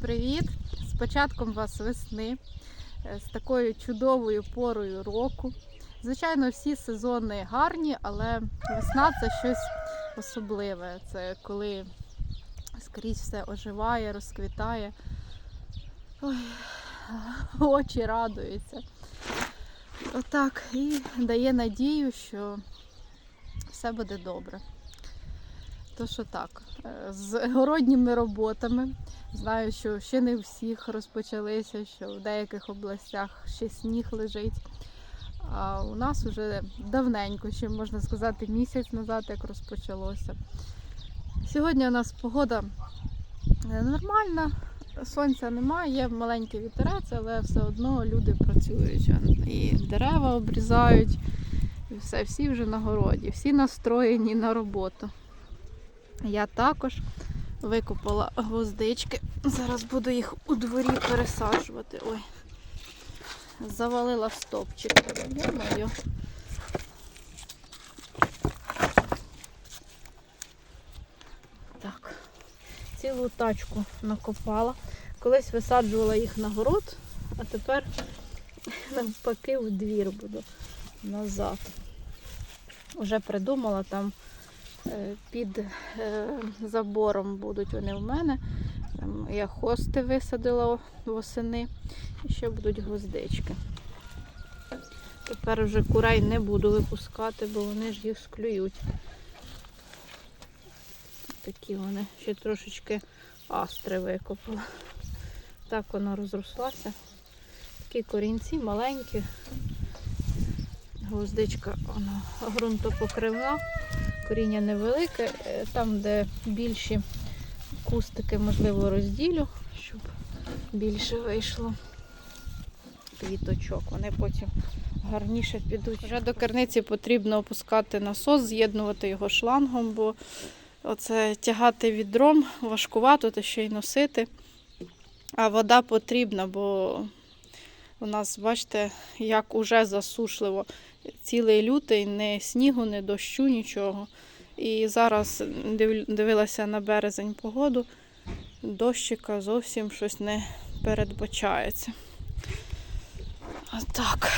Привіт! З початком вас весни, е, з такою чудовою порою року. Звичайно, всі сезони гарні, але весна це щось особливе. Це коли скрізь все оживає, розквітає. Ой, очі радуються. Отак. І дає надію, що все буде добре. То що так, е, з городніми роботами. Знаю, що ще не всіх розпочалися, що в деяких областях ще сніг лежить. А у нас вже давненько, ще можна сказати, місяць назад, як розпочалося. Сьогодні у нас погода е, нормальна, сонця немає, є маленький вітерець, але все одно люди працюють. І дерева обрізають, і все, всі вже на городі, всі настроєні на роботу. Я також викопала гвоздички. Зараз буду їх у дворі пересаджувати. Ой, завалила стопчик. Йо-моє. Так, цілу тачку накопала. Колись висаджувала їх на город, а тепер навпаки в двір буду назад. Уже придумала там під е, забором будуть вони в мене. Там я хости висадила восени і ще будуть гвоздички. Тепер вже курей не буду випускати, бо вони ж їх склюють. Такі вони ще трошечки астри викопала. Так вона розрослася. Такі корінці маленькі. Гвоздичка вона ґрунтопокривна, коріння невелике. Е, Там, де більші кустики, можливо, розділю, щоб більше вийшло квіточок. Вони потім гарніше підуть. Вже до керниці потрібно опускати насос, з'єднувати його шлангом, бо оце тягати відром важкувато та ще й носити. А вода потрібна, бо у нас, бачите, як уже засушливо. Цілий лютий, ні снігу, ні дощу, нічого. І зараз дивилася на березень погоду, дощика зовсім щось не передбачається. Отак.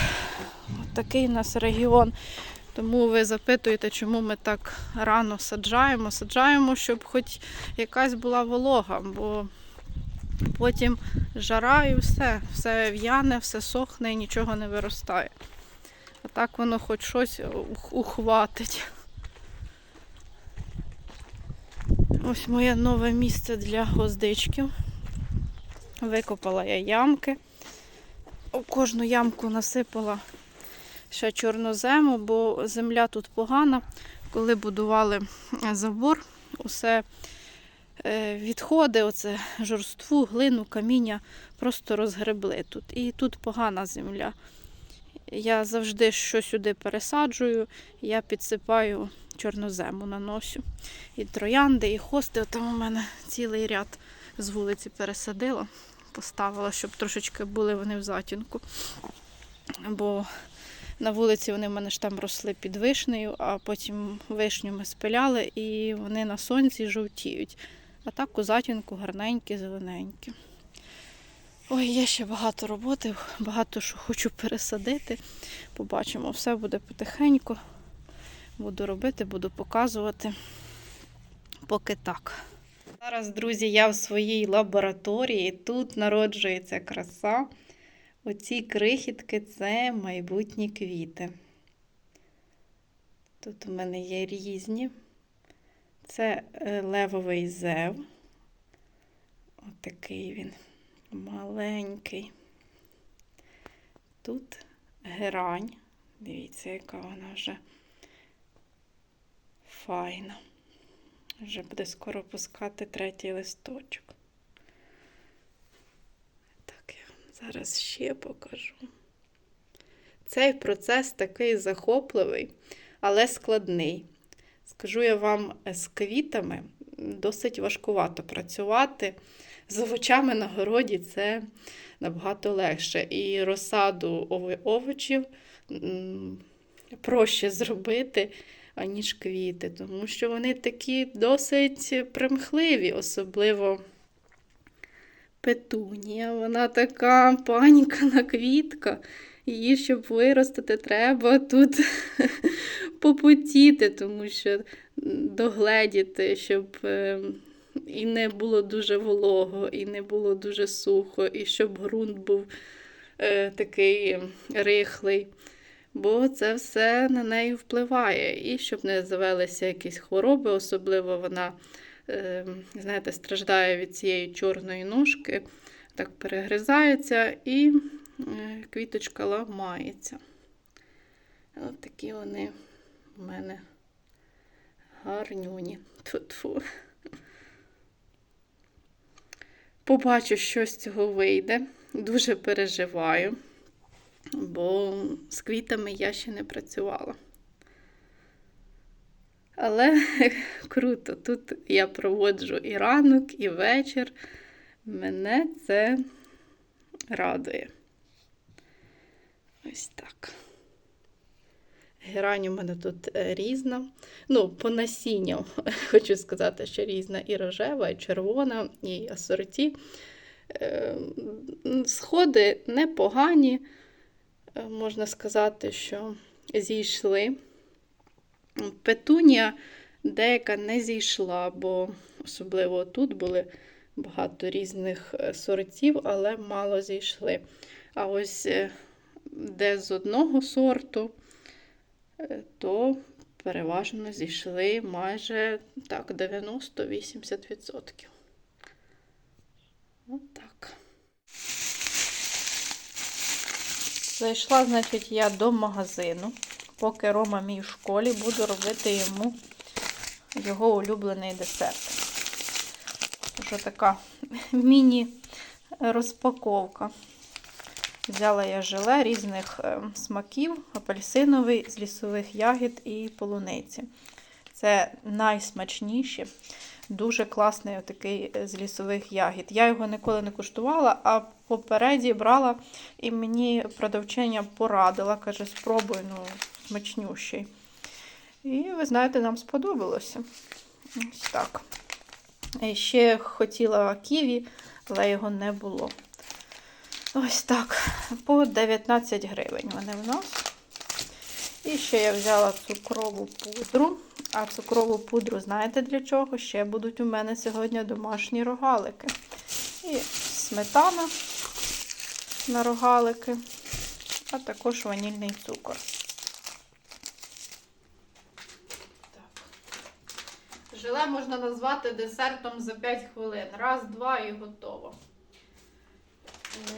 От такий у нас регіон. Тому ви запитуєте, чому ми так рано саджаємо. Саджаємо, щоб хоч якась була волога, бо потім жара і все, все в'яне, все сохне і нічого не виростає. А так воно хоч щось ухватить. Ось моє нове місце для гвоздичків. Викопала я ямки. У кожну ямку насипала ще чорнозему, бо земля тут погана. Коли будували забор, усе відходи, оце жорству, глину, каміння просто розгребли тут. І тут погана земля. Я завжди що сюди пересаджую, я підсипаю чорнозему наношу. І троянди, і хости. Там у мене цілий ряд з вулиці пересадила, поставила, щоб трошечки були вони в затінку. Бо на вулиці вони в мене ж там росли під вишнею, а потім вишню ми спиляли і вони на сонці жовтіють. А так у затінку гарненькі, зелененькі. Ой, є ще багато роботи, багато що хочу пересадити. Побачимо, все буде потихеньку. Буду робити, буду показувати. Поки так. Зараз, друзі, я в своїй лабораторії. Тут народжується краса. Оці крихітки це майбутні квіти. Тут у мене є різні. Це е, левовий зев. Отакий він маленький. Тут герань. Дивіться, яка вона вже файна. Вже буде скоро пускати третій листочок. Так, я вам зараз ще покажу. Цей процес такий захопливий, але складний. Скажу я вам, з квітами досить важкувато працювати. З овочами на городі це набагато легше. І розсаду овочів проще зробити, аніж квіти, тому що вони такі досить примхливі, особливо петунія. Вона така панькана квітка. Її, щоб виростити, треба тут попотіти, тому що догледіти, щоб е, і не було дуже волого, і не було дуже сухо, і щоб ґрунт був е, такий рихлий. Бо це все на неї впливає. І щоб не завелися якісь хвороби, особливо вона, е, знаєте, страждає від цієї чорної ножки, так перегризається і квіточка ламається. Ось такі вони в мене гарнюні. Тьфу-тьфу. Побачу, що з цього вийде. Дуже переживаю, бо з квітами я ще не працювала. Але круто, тут я проводжу і ранок, і вечір. Мене це радує. Ось так. Герань у мене тут е, різна. Ну, по насінням хочу сказати, що різна і рожева, і червона, і асорті. Е, Сходи непогані, Е, можна сказати, що зійшли. Петунія деяка не зійшла, бо особливо тут були багато різних сортів, але мало зійшли. А ось де з одного сорту, е, то переважно зійшли майже так, 90-80%. Отак. Зайшла, значить, я до магазину. Поки Рома мій в школі, буду робити йому його улюблений десерт. Вже така міні-розпаковка. Взяла я желе різних е, смаків, апельсиновий з лісових ягід і полуниці. Це найсмачніші, дуже класний такий з лісових ягід. Я його ніколи не куштувала, а попереді брала і мені продавчиня порадила, каже, спробуй, ну, смачнющий. І ви знаєте, нам сподобалося. Ось так. І ще хотіла ківі, але його не було. Ось так. По 19 гривень вони в нас. І ще я взяла цукрову пудру. А цукрову пудру, знаєте для чого? Ще будуть у мене сьогодні домашні рогалики. І сметана на рогалики, а також ванільний цукор. Желе можна назвати десертом за 5 хвилин. Раз, два і готово.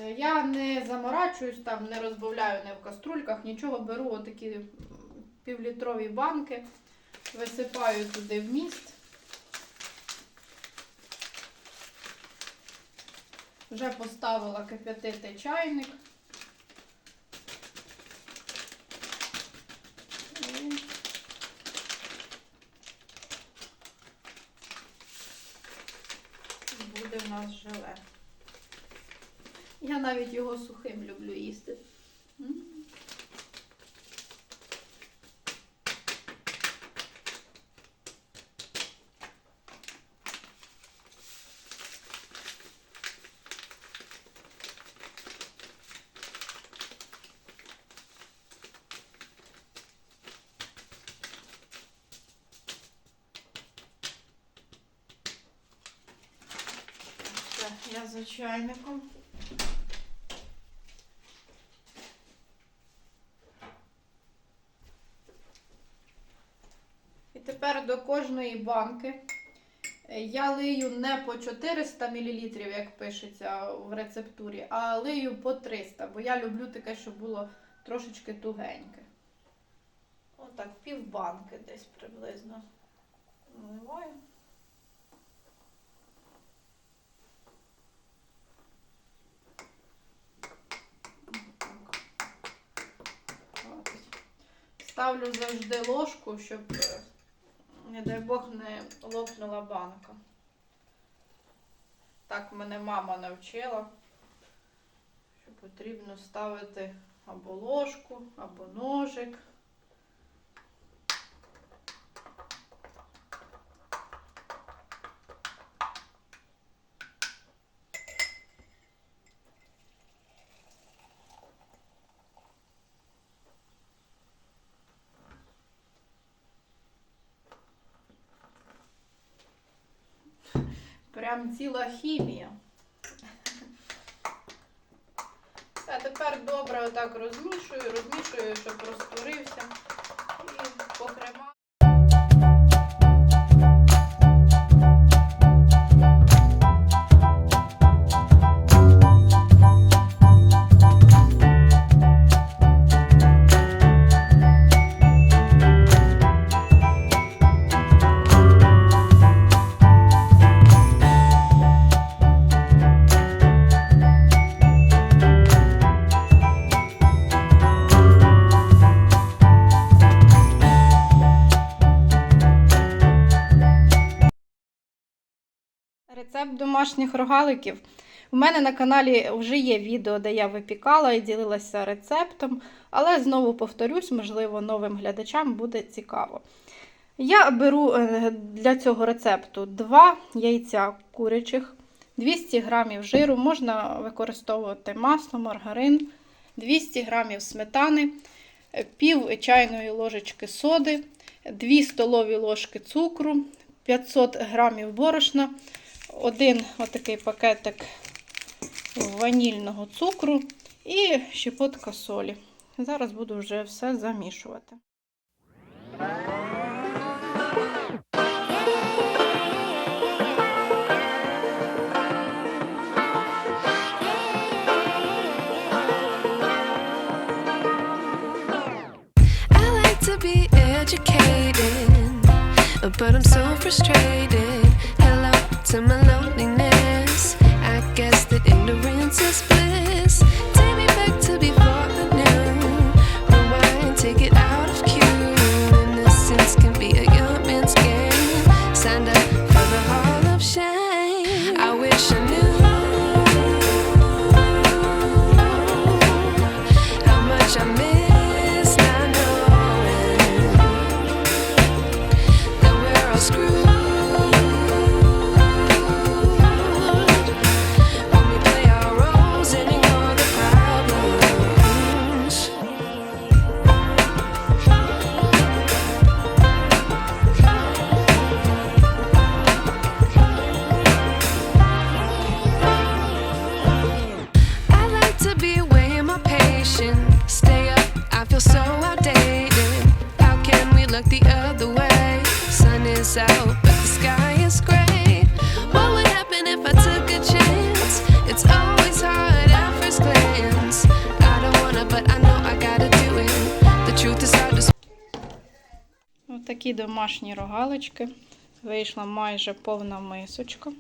Е, Я не заморачуюсь, там не розбавляю не в каструльках, нічого беру отакі півлітрові банки, висипаю туди вміст. Вже поставила кип'ятити чайник. І буде в нас желе. Я навіть його сухим люблю їсти. Я за чайником. І тепер до кожної банки я лию не по 400 мл, як пишеться в рецептурі, а лию по 300, бо я люблю таке, щоб було трошечки тугеньке. Отак, пів банки десь приблизно наливаю. Ставлю завжди ложку, щоб, е, не дай Бог, не лопнула банка. Так мене мама навчила, що потрібно ставити або ложку, або ножик. Прям ціла хімія. А тепер добре отак розмішую, розмішую, щоб розтворився. І покрема. Домашніх рогаликів. У мене на каналі вже є відео, де я випікала і ділилася рецептом, але знову повторюсь, можливо, новим глядачам буде цікаво. Я беру е, для цього рецепту 2 яйця курячих, 200 г жиру, можна використовувати масло, маргарин, 200 г сметани, пів чайної ложечки соди, 2 столові ложки цукру, 500 г борошна, один отакий пакетик ванільного цукру і щепотка солі. Зараз буду вже все замішувати. Ось такі домашні рогалички. Вийшла майже повна мисочка.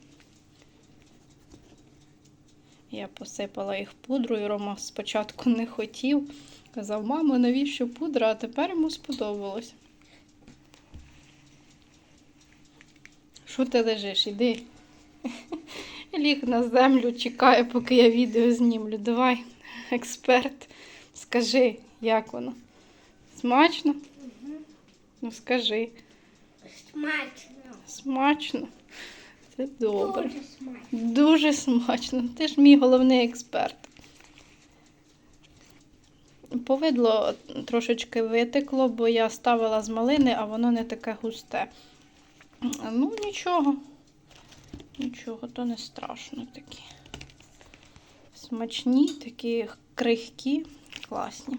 Я посипала їх пудрою. Рома спочатку не хотів. Казав, мамо, навіщо пудра? А тепер йому сподобалось. Що ти лежиш? Іди. Ліг на землю, чекає, поки я відео знімлю. Давай, експерт, скажи, як воно? Смачно? Ну скажи, Смачно. смачно. Це добре. Дуже смачно. Дуже смачно. Ти ж мій головний експерт. Повидло трошечки витекло, бо я ставила з малини, а воно не таке густе. Ну, нічого. Нічого, то не страшно такі. Смачні, такі крихкі, класні.